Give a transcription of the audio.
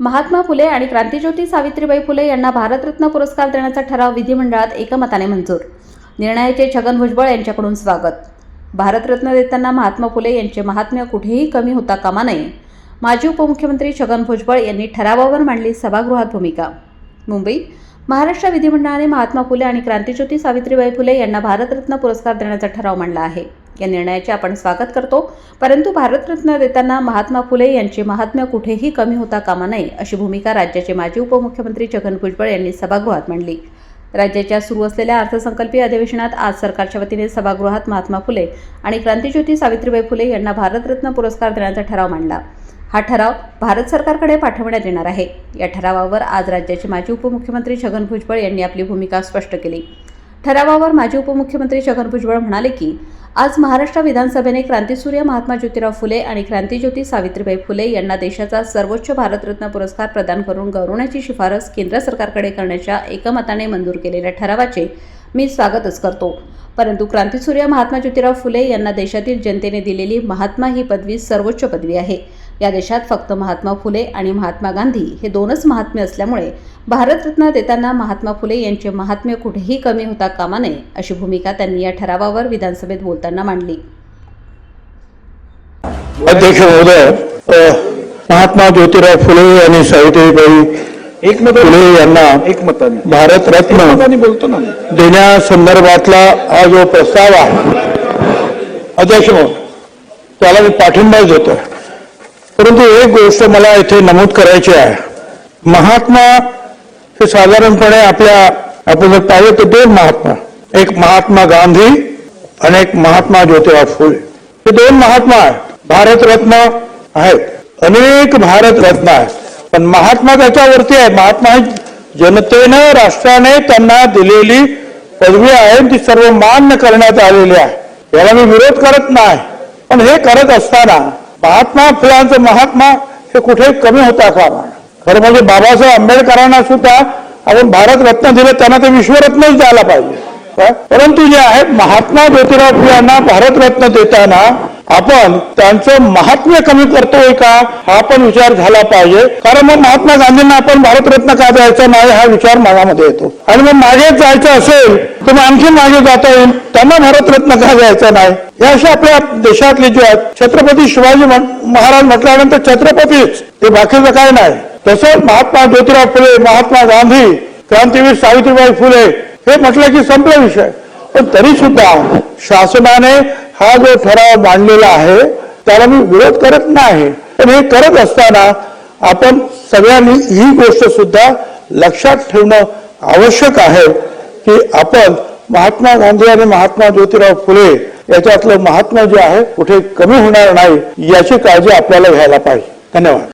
महात्मा फुले आणि क्रांतीज्योती सावित्रीबाई फुले यांना भारतरत्न पुरस्कार देण्याचा ठराव विधिमंडळात एकमताने मंजूर. निर्णयाचे छगन भुजबळ यांच्याकडून स्वागत. भारतरत्न देताना महात्मा फुले यांचे महात्म्य कुठेही कमी होता कामा नये. माजी उपमुख्यमंत्री छगन भुजबळ यांनी ठरावावर मांडली सभागृहात भूमिका. मुंबई महाराष्ट्र विधिमंडळाने महात्मा फुले आणि क्रांतीज्योती सावित्रीबाई फुले यांना भारतरत्न पुरस्कार देण्याचा ठराव मांडला आहे. या निर्णयाचे आपण स्वागत करतो. परंतु भारतरत्न देताना महात्मा फुले यांचे महात्म्य कुठेही कमी होता कामा नये अशी भूमिका राज्याचे माजी उपमुख्यमंत्री छगन भुजबळ यांनी सभागृहात मांडली. राज्याच्या सुरू असलेल्या अर्थसंकल्पीय अधिवेशनात आज सरकारच्या वतीने सभागृहात महात्मा फुले आणि क्रांतीज्योती सावित्रीबाई फुले यांना भारतरत्न पुरस्कार देण्याचा ठराव मांडला. हा ठराव भारत सरकारकडे पाठवण्यात येणार आहे. या ठरावावर आज राज्याचे माजी उपमुख्यमंत्री छगन भुजबळ यांनी आपली भूमिका स्पष्ट केली. ठरावावर माजी उपमुख्यमंत्री छगन भुजबळ म्हणाले की आज महाराष्ट्र विधानसभेने क्रांतीसूर्य महात्मा ज्योतिराव फुले आणि क्रांतीज्योती सावित्रीबाई फुले यांना देशाचा सर्वोच्च भारतरत्न पुरस्कार प्रदान करून गौरवण्याची शिफारस केंद्र सरकारकडे करण्याच्या एकमताने मंजूर केलेल्या ठरावाचे मी स्वागतच करतो. परंतु क्रांतीसूर्य महात्मा ज्योतिराव फुले यांना देशातील जनतेने दिलेली महात्मा ही पदवी सर्वोच्च पदवी आहे. या देशात फक्त महात्मा फुले आणि महात्मा गांधी हे दोनच महात्मे असल्यामुळे भारतरत्न देताना महात्मा फुले यांचे महात्म्य कुठेही कमी होता कामा नये अशी भूमिका त्यांनी या ठरावावर विधानसभेत बोलताना मांडली. अध्यक्ष महोदय अ, महात्मा ज्योतिराव फुले आणि सावित्रीबाई एकमत फुले यांना एकमताने. भारतरत्न बोलतो ना. देण्यासंदर्भातला हा जो प्रस्ताव आहे अध्यक्ष महोदय त्याला मी पाठिंबाच देतो परंतु एक गोष्ट मला इथे नमूद करायची आहे. महात्मा ते साधारणपणे आपल्या आपण जर पाहिलं तर दोन महात्मा एक महात्मा गांधी आणि एक महात्मा ज्योतिराव फुले. हे दोन महात्मा आहेत. भारतरत्न आहेत. अनेक भारतरत्न आहेत. पण महात्मा त्याच्यावरती आहे महात्मा जनतेनं राष्ट्राने त्यांना दिलेली पदवी आहे ती सर्व मान्य करण्यात आलेली आहे. याला मी विरोध करत नाही. पण हे करत असताना महात्मा फुलांचं महात्मा हे कुठे कमी होता का खरं म्हणजे बाबासाहेब आंबेडकरांना सुद्धा आपण भारतरत्न दिलं त्यांना ते विश्वरत्नच द्यायला पाहिजे. परंतु जे आहे महात्मा ज्योतिराव फुले यांना भारतरत्न देताना आपण त्यांचं महात्म्य कमी करतोय का हा पण विचार झाला पाहिजे. कारण मग महात्मा गांधींना आपण भारतरत्न का द्यायचा नाही हा विचार मनामध्ये येतो. आणि मग मागे जायचं असेल तर मग आणखी मागे जाता येईल त्यांना भारतरत्न का द्यायचा नाही? हे असे आपल्या देशातले जे आहेत छत्रपती शिवाजी महाराज म्हटल्यानंतर छत्रपतीच ते बाकीचं काय नाही. तसंच महात्मा ज्योतिराव फुले महात्मा गांधी क्रांतीवीर सावित्रीबाई फुले हे म्हटलं की संपला विषय. पण तरी सुद्धा शासनाने हा जो ठराव मांडलेला आहे त्याला मी विरोध करत नाही. पण हे करत असताना आपण सगळ्यांनी ही गोष्ट सुद्धा लक्षात ठेवणं आवश्यक आहे की आपण महात्मा गांधी आणि महात्मा ज्योतिराव फुले याच्यातलं महात्मा जे आहे कुठे कमी होणार नाही याची काळजी आपल्याला घ्यायला पाहिजे. धन्यवाद.